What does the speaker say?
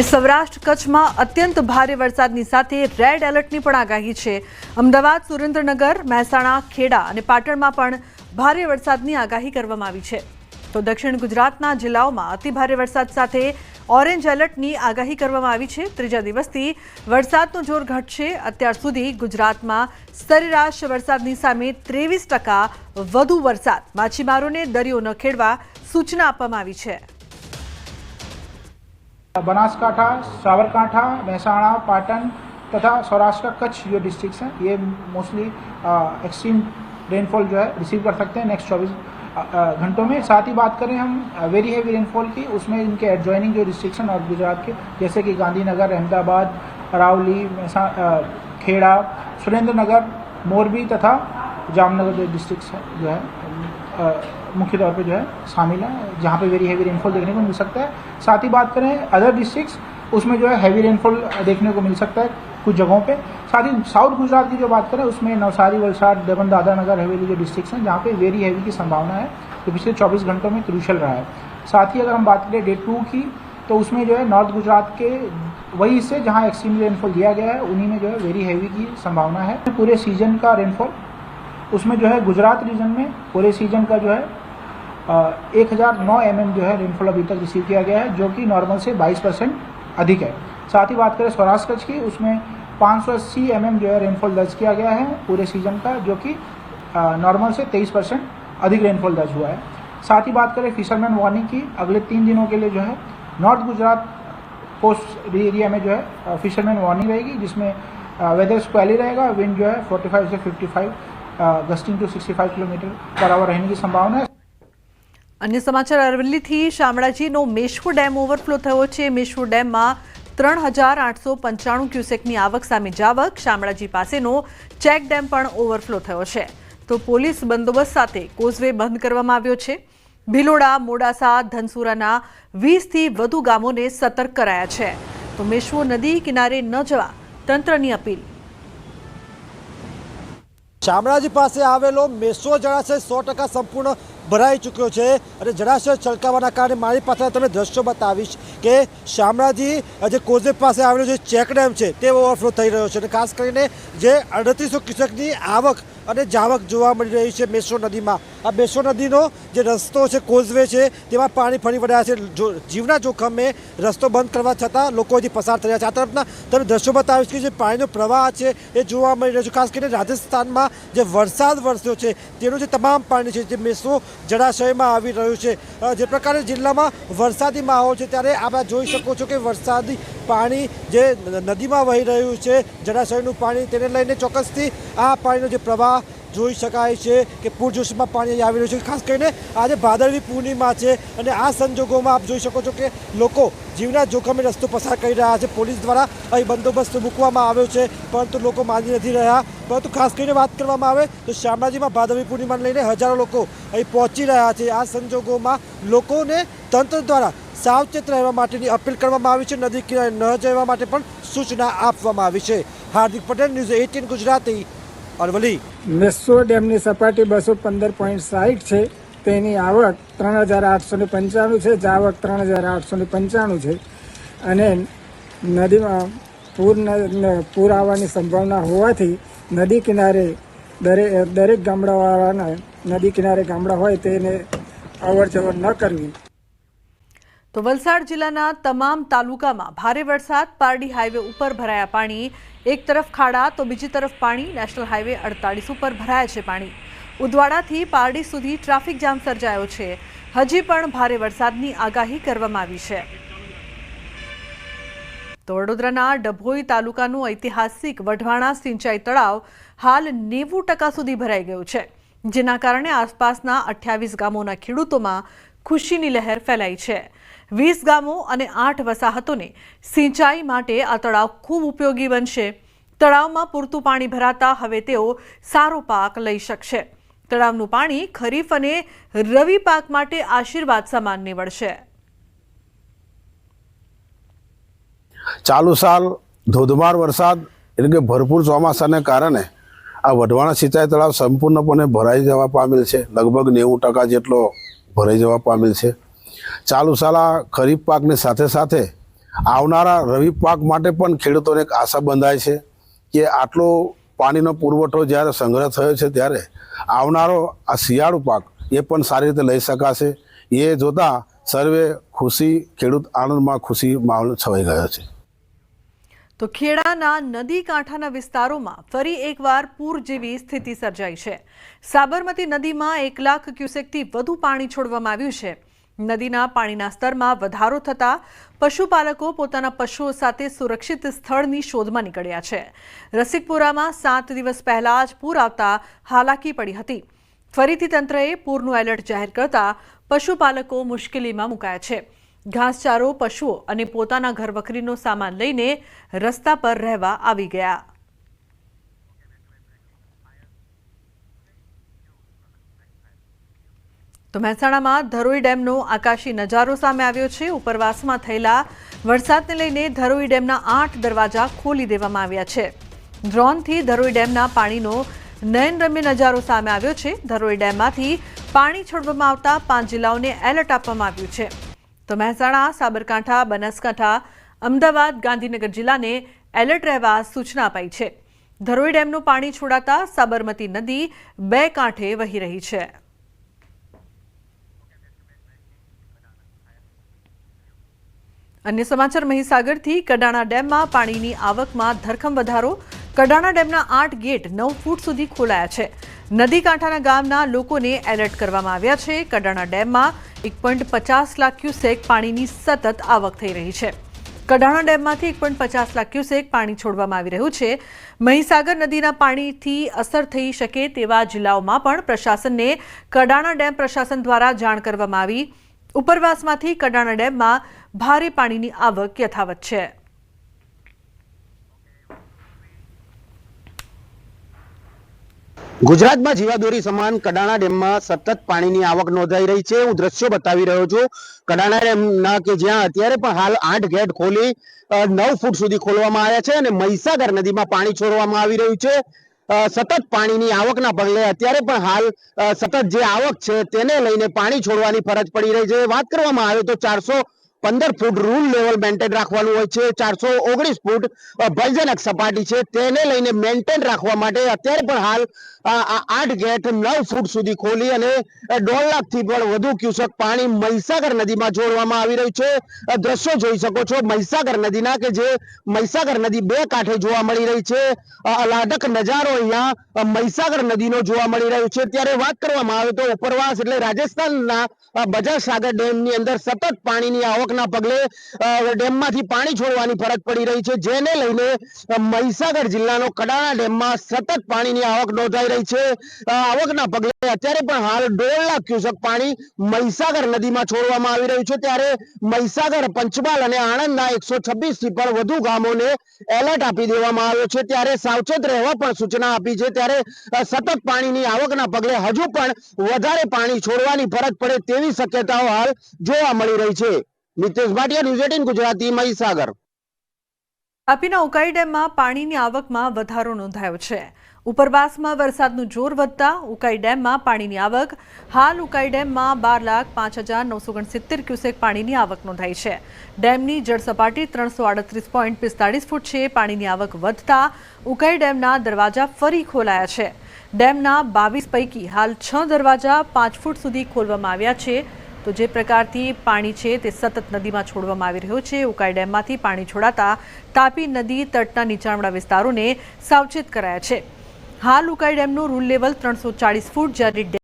સૌરાષ્ટ્ર કચ્છમાં અત્યંત ભારે વરસાદની સાથે રેડ એલર્ટની પણ આગાહી છે. અમદાવાદ, સુરેન્દ્રનગર, મહેસાણા, ખેડા અને પાટણમાં પણ ભારે વરસાદની આગાહી કરવામાં આવી છે. તો દક્ષિણ ગુજરાતના જિલ્લાઓમાં અતિભારે વરસાદ સાથે ઓરેન્જ એલર્ટની આગાહી કરવામાં આવી છે. ત્રીજા દિવસથી વરસાદનો જોર ઘટશે. અત્યાર સુધી ગુજરાતમાં સરેરાશ વરસાદની સામે ત્રેવીસ ટકા વધુ વરસાદ. માછીમારોને દરિયો ન ખેડવા સૂચના આપવામાં આવી છે. बनासकाठा साबरकांठा महसाणा, पाटन तथा सौराष्ट्र का कच्छ जो डिस्ट्रिक्ट्स हैं। ये मोस्टली एक्सट्रीम रेनफॉल जो है रिसीव कर सकते हैं नेक्स्ट चौबीस घंटों में। साथ ही बात करें हम वेरी हैवी रेनफॉल की, उसमें इनके एडजॉइनिंग जो डिस्ट्रिक्ट्स हैं नॉर्थ गुजरात के, जैसे कि गांधीनगर, अहमदाबाद, अरावली खेड़ा सुरेंद्र नगर मोरबी तथा जामनगर जो डिस्ट्रिक्ट्स हैं, जो है मुख्य तौर पे जो है शामिल है। जहाँ पे वेरी हैवी रेनफॉल देखने को मिल सकता है। साथ ही बात करें अदर डिस्ट्रिक्ट्स उसमें जो है हैवी रेनफॉल देखने को मिल सकता है कुछ जगहों पे। साथ ही साउथ गुजरात की जो बात करें, उसमें नवसारी, वलसाड दमन दादरा नगर हवेली जो डिस्ट्रिक्ट हैं, जहाँ पे वेरी हैवी की संभावना है, जो पिछले 24 घंटों में क्रूशल रहा है। साथ ही अगर हम बात करें डे टू की तो उसमें जो है नॉर्थ गुजरात के वही हिस्से जहाँ एक्सट्रीम रेनफॉल दिया गया है, उन्हीं में जो है वेरी हैवी की संभावना है। पूरे सीज़न का रेनफॉल उसमें जो है गुजरात रीजन में पूरे सीज़न का जो है एक हज़ार नौ एम जो है रेनफॉल अभी तक रिसीव किया गया है, जो कि नॉर्मल से 22 परसेंट अधिक है। साथ ही बात करें सौराष्ट्र कच्छ की, उसमें 580 एम जो है रेनफॉल दर्ज किया गया है पूरे सीज़न का, जो कि नॉर्मल से 23 परसेंट अधिक रेनफॉल दर्ज हुआ है। साथ ही बात करें फिशरमैन वार्निंग की, अगले तीन दिनों के लिए जो है नॉर्थ गुजरात कोस्ट एरिया में जो है फिशरमैन वार्निंग रहेगी, जिसमें वेदर स्क्वाली रहेगा विंड जो है 45 से 55 gusting to 65 kilometre per hour रहने की संभावना है। અન્ય સમાચાર અરવલ્લીથી શામળાજીનો મેશ્વો ડેમ ઓવરફ્લો થયો છે. મેશ્વો ડેમમાં ત્રણ હજાર આઠસો પંચાણું ક્યુસેકની આવક સામે જાવક. શામળાજી પાસેનો ચેક ડેમ પણ ઓવરફ્લો થયો છે. તો પોલીસ બંદોબસ્ત સાથે કોઝવે બંધ કરવામાં આવ્યો છે. ભિલોડા, મોડાસા, ધનસુરાના વીસથી વધુ ગામોને સતર્ક કરાયા છે. તો મેશવો નદી કિનારે ન જવા તંત્રની અપીલ. શામળાજી પાસે આવેલો મેસો જળાશય સો ટકા સંપૂર્ણ ભરાઈ ચૂક્યો છે અને જળાશય છલકાવાના કારણે મારી પાસે તમને દ્રશ્યો બતાવીશ કે શામળાજી જે કોઝેબ પાસે આવેલો જે ચેકડેમ છે તે ઓવરફ્લો થઈ રહ્યો છે અને ખાસ કરીને જે અડત્રીસો ક્યુસેકની આવક અને જાવક જોવા મળી રહી છે મેસો નદીમાં. આ મેસો નદીનો જે રસ્તો છે, કોઝવે છે, તેમાં પાણી ફરી વળ્યા છે. જીવના જોખમે રસ્તો બંધ કરવા છતાં લોકો હજી પસાર થયા છે. આ તરફના તમે દ્રશ્યો બતાવીશ કે જે પાણીનો પ્રવાહ છે એ જોવા મળી રહ્યો છે. ખાસ કરીને રાજસ્થાનમાં જે વરસાદ વરસ્યો છે, તેનું જે તમામ પાણી છે, જે મેસો જળાશયમાં આવી રહ્યું છે. જે પ્રકારે જિલ્લામાં વરસાદી માહોલ છે, ત્યારે આપણે જોઈ શકો છો કે વરસાદી પાણી જે નદીમાં વહી રહ્યું છે, જળાશયનું પાણી તેને લઈને ચોક્કસથી આ પાણીનો જે પ્રવાહ જોઈ શકાય છે કે પૂરજોશમાં પાણી આવી રહ્યું છે. ખાસ કરીને આજે ભાદરવી પૂર્ણિમા છે અને આ સંજોગોમાં આપ જોઈ શકો છો કે લોકો જીવના જોખમે રસ્તો પસાર કરી રહ્યા છે. પોલીસ દ્વારા અહીં બંદોબસ્ત મૂકવામાં આવ્યો છે, પરંતુ લોકો માની નથી રહ્યા. પરંતુ ખાસ કરીને વાત કરવામાં આવે તો શામળાજીમાં ભાદરવી પૂર્ણિમાને લઈને હજારો લોકો અહીં પહોંચી રહ્યા છે. આ સંજોગોમાં લોકોને તંત્ર દ્વારા સાવચેત રહેવા માટેની અપીલ કરવામાં આવી છે. નદી કિનારે ન જવા માટે પણ સૂચના આપવામાં આવી છે. હાર્દિક પટેલ, ન્યૂઝ એટીન ગુજરાતી અરવલી મેસો ડેમની સપાટી બસો પંદર પોઈન્ટ સાહીઠ છે. તેની આવક ત્રણ હજાર આઠસો ને પંચાણું છે. જાવક ત્રણ હજાર આઠસો ને પંચાણું છે. અને નદીમાં પૂર પૂર આવવાની સંભાવના હોવાથી નદી કિનારે દરેક દરેક ગામડાવાળાને નદી કિનારે ગામડા હોય તેને અવર જવર ન કરવી. તો વલસાડ જિલ્લાના તમામ તાલુકામાં ભારે વરસાદ, પારડી હાઈવે ઉપર ભરાયા પાણી, એક તરફ ખાડા, તો બીજી તરફ પાણી, નેશનલ હાઈવે અડતાલીસ ઉપર ભરાયા છે પાણી. ઉદવાડાથી પારડી સુધી ટ્રાફિક જામ સર્જાયો છે. હજી પણ ભારે વરસાદની આગાહી કરવામાં આવી છે. તો વડોદરાના ડભોઈ તાલુકાનું ઐતિહાસિક વઢવાણા સિંચાઈ તળાવ હાલ નેવું ટકા સુધી ભરાઈ ગયું છે, જેના કારણે આસપાસના અઠ્યાવીસ ગામોના ખેડૂતોમાં ખુશીની લહેર ફેલાઈ છે. વીસ ગામો અને આઠ વસાહતોને સિંચાઈ માટે આ તળાવ ખૂબ ઉપયોગી બનશે. તળાવમાં પૂરતું પાણી ભરાતા હવે તેઓ સારો પાક લઈ શકશે. તળાવનું પાણી ખરીફ અને રવિ પાક માટે આશીર્વાદ સમાન નીવડશે. ચાલુ સાલ ધોધમાર વરસાદ એટલે કે ભરપૂર ચોમાસાને કારણે આ વઢવાણા સિંચાઈ તળાવ સંપૂર્ણપણે ભરાઈ જવા પામેલ છે. લગભગ નેવું ટકા જેટલો ભરાઈ જવા પામેલ છે. ચાલુ સાલા ખરીફ પાકની સાથે સાથે આવનારા રવિ પાક માટે પણ ખેડૂતોને એક આશા બંધાય છે કે આટલો પાણીનો પુરવઠો જ્યારે સંગ્રહ થયો છે ત્યારે આવનારો આ શિયાળુ પાક એ પણ સારી રીતે લઈ શકાશે. એ જોતાં સર્વે ખુશી, ખેડૂત આનંદમાં ખુશી માહોલ છવાઈ ગયો છે. તો ખેડાના નદી કાંઠાના વિસ્તારોમાં ફરી એકવાર પૂર જેવી સ્થિતિ સર્જાઈ છે. સાબરમતી નદીમાં એક લાખ ક્યુસેકથી વધુ પાણી છોડવામાં આવ્યું છે. નદીના પાણીના સ્તરમાં વધારો થતાં પશુપાલકો પોતાના પશુઓ સાથે સુરક્ષિત સ્થળની શોધમાં નીકળ્યા છે. રસિકપુરામાં સાત દિવસ પહેલા જ પૂર આવતા હાલાકી પડી હતી. ફરીથી તંત્રએ પૂરનું એલર્ટ જાહેર કરતા પશુપાલકો મુશ્કેલીમાં મુકાયા છે. ઘાસચારો, પશુઓ અને પોતાના ઘર વખરીનો સામાન લઈને રસ્તા પર રહેવા આવી ગયા. તો મહેસાણામાં ધરોઈ ડેમનો આકાશી નજારો સામે આવ્યો છે. ઉપરવાસમાં થયેલા વરસાદને લઈને ધરોઈ ડેમના આઠ દરવાજા ખોલી દેવામાં આવ્યા છે. ડ્રોનથી ધરોઈ ડેમના પાણીનો નયનરમ્ય નજારો સામે આવ્યો છે. ધરોઈ ડેમમાંથી પાણી છોડવામાં આવતા પાંચ જિલ્લાઓને એલર્ટ આપવામાં આવ્યું છે. તો મહેસાણા, સાબરકાંઠા, બનાસકાંઠા, અમદાવાદ, ગાંધીનગર જિલ્લાને એલર્ટ રહેવા સૂચના અપાઈ છે. ધરોઈ ડેમનું પાણી છોડાતા સાબરમતી નદી બે કાંઠે વહી રહી છે. અન્ય સમાચાર મહીસાગરથી કડાણા ડેમમાં પાણીની આવકમાં ધરખમ વધારો. કડાણા ડેમના આઠ ગેટ નવ ફૂટ સુધી ખોલાયા છે. નદી કાંઠાના ગામના લોકોને એલર્ટ કરવામાં આવ્યા છે. કડાણા ડેમમાં એક પોઈન્ટ પચાસ લાખ ક્યુસેક પાણીની સતત આવક થઈ રહી છે. કડાણા ડેમમાંથી એક પોઈન્ટ પચાસ લાખ ક્યુસેક પાણી છોડવામાં આવી રહ્યું છે. મહીસાગર નદીના પાણીથી અસર થઈ શકે તેવા જિલ્લાઓમાં પણ પ્રશાસનને કડાણા ડેમ પ્રશાસન દ્વારા જાણ કરવામાં આવી. ઉપરવાસમાંથી કડાણા ડેમમાં ભારે પાણીની આવક યથાવત છે. ગુજરાતમાં જીવાદોરી સમાન કડાણા ડેમમાં સતત પાણીની આવક નોંધાઈ રહી છે. હું દ્રશ્યો બતાવી રહ્યો છું. કડાણા ડેમના કે જ્યાં અત્યારે પણ હાલ આઠ ગેટ ખોલી નવ ફૂટ સુધી ખોલવામાં આવ્યા છે અને મહીસાગર નદીમાં પાણી છોડવામાં આવી રહ્યું છે. સતત પાણીની આવકના પગલે અત્યારે પણ હાલ સતત જે આવક છે તેને લઈને પાણી છોડવાની ફરજ પડી રહી છે. વાત કરવામાં આવે તો ચારસો પંદર ફૂટ રૂલ લેવલ મેન્ટેન રાખવાનું હોય છે. ચારસો ઓગણીસ ફૂટ ભયજનક સપાટી છે. તેને લઈને મેન્ટેન રાખવા માટે અત્યારે પણ હાલ આઠ ગેટ નવ ફૂટ સુધી ખોલી અને દોઢ લાખથી પણ વધુ ક્યુસેક પાણી મહીસાગર નદીમાં જોડવામાં આવી રહ્યું છે. દ્રશ્યો જોઈ શકો છો. મહીસાગર નદીના કે જે મહીસાગર નદી બે કાંઠે જોવા મળી રહી છે. અલાદક નજારો અહીંયા મહીસાગર નદીનો જોવા મળી રહ્યો છે. ત્યારે વાત કરવામાં આવે તો ઉપરવાસ એટલે રાજસ્થાનના બજાર સાગર ડેમની અંદર સતત પાણીની આવકના પગલે ડેમમાંથી પાણી છોડવાની ફરજ પડી રહી છે. જેને લઈને મહીસાગર જિલ્લાનો કડાણા ડેમમાં સતત પાણીની આવક નોંધાઈ રહી છે. આવકના પગલે અત્યારે પણ હાલ દોઢ લાખ ક્યુસેક પાણી મહીસાગર નદીમાં છોડવામાં આવી રહ્યું છે. ત્યારે મહીસાગર, પંચમહાલ અને આણંદના એકસો થી પણ વધુ ગામોને એલર્ટ આપી દેવામાં આવ્યો છે. ત્યારે સાવચેત રહેવા પણ સૂચના આપી છે. ત્યારે સતત પાણીની આવકના પગલે હજુ પણ વધારે પાણી છોડવાની ફરજ પડે તેવી શક્યતાઓ હાલ જોવા મળી રહી છે. નિતેશ ભાટિયા ન્યૂઝ ગુજરાતી, મહીસાગર. તાપીના ઉકાઈ ડેમમાં પાણીની આવકમાં વધારો નોંધાયો છે. ઉપરવાસમાં વરસાદનું જોર વધતા ઉકાઈ ડેમમાં પાણીની આવક. હાલ ઉકાઈ ડેમમાં બાર લાખ પાંચ હજાર નવસો ઓગણસિત્તેર ક્યુસેક પાણીની આવક નોંધાઈ છે. ડેમની જળ સપાટી ત્રણસો આડત્રીસ પોઈન્ટ પિસ્તાળીસ ફૂટ છે. પાણીની આવક વધતા ઉકાઈ ડેમના દરવાજા ફરી ખોલાયા છે. ડેમના બાવીસ પૈકી હાલ છ દરવાજા પાંચ ફૂટ સુધી ખોલવામાં આવ્યા છે. તો જે પ્રકારથી પાણી છે તે સતત નદીમાં છોડવામાં આવી રહ્યું છે. ઉકાઈ ડેમમાંથી પાણી છોડાતા તાપી નદી તટના નીચાણવાળા વિસ્તારોને સાવચેત કરાયા છે. હાલ ઉકાઈ ડેમનું રૂલ લેવલ ત્રણસો ફૂટ જ્યારે